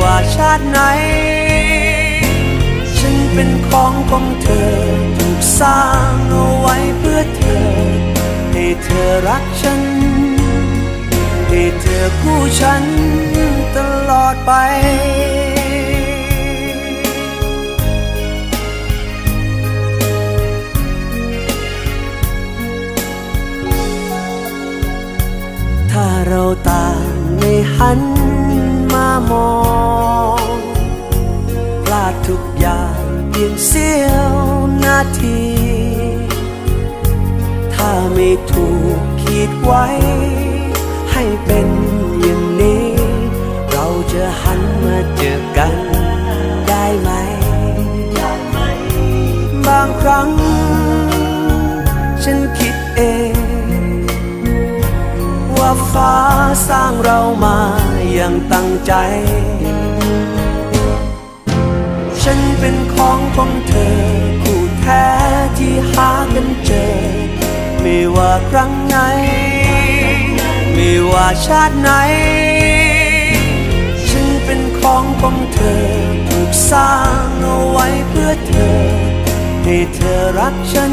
ว่าชาติไหน ฉันเป็นของของเธอ ถูกสร้างเอาไว้เพื่อเธอ ให้เธอรักฉัน ให้เธอคู่ฉันตลอดไปถ้าเราต่างไม่หัน เพียงเสี้ยวนาที ถ้าไม่ถูกขีดไว้ ให้เป็นอย่างนี้ เราจะหันมาเจอกันได้ไหม บางครั้ง ฉันคิดเอง ว่าฟ้าสร้างเรามาอย่างตั้งใจ เป็นของของเธอ คู่แท้ที่หากันเจอ ไม่ว่าครั้งไหน ไม่ว่าชาติไหน ฉันเป็นของของเธอ ถูกสร้างเอาไว้เพื่อเธอ ให้เธอรักฉัน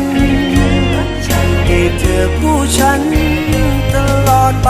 ให้เธอคู่ฉันตลอดไป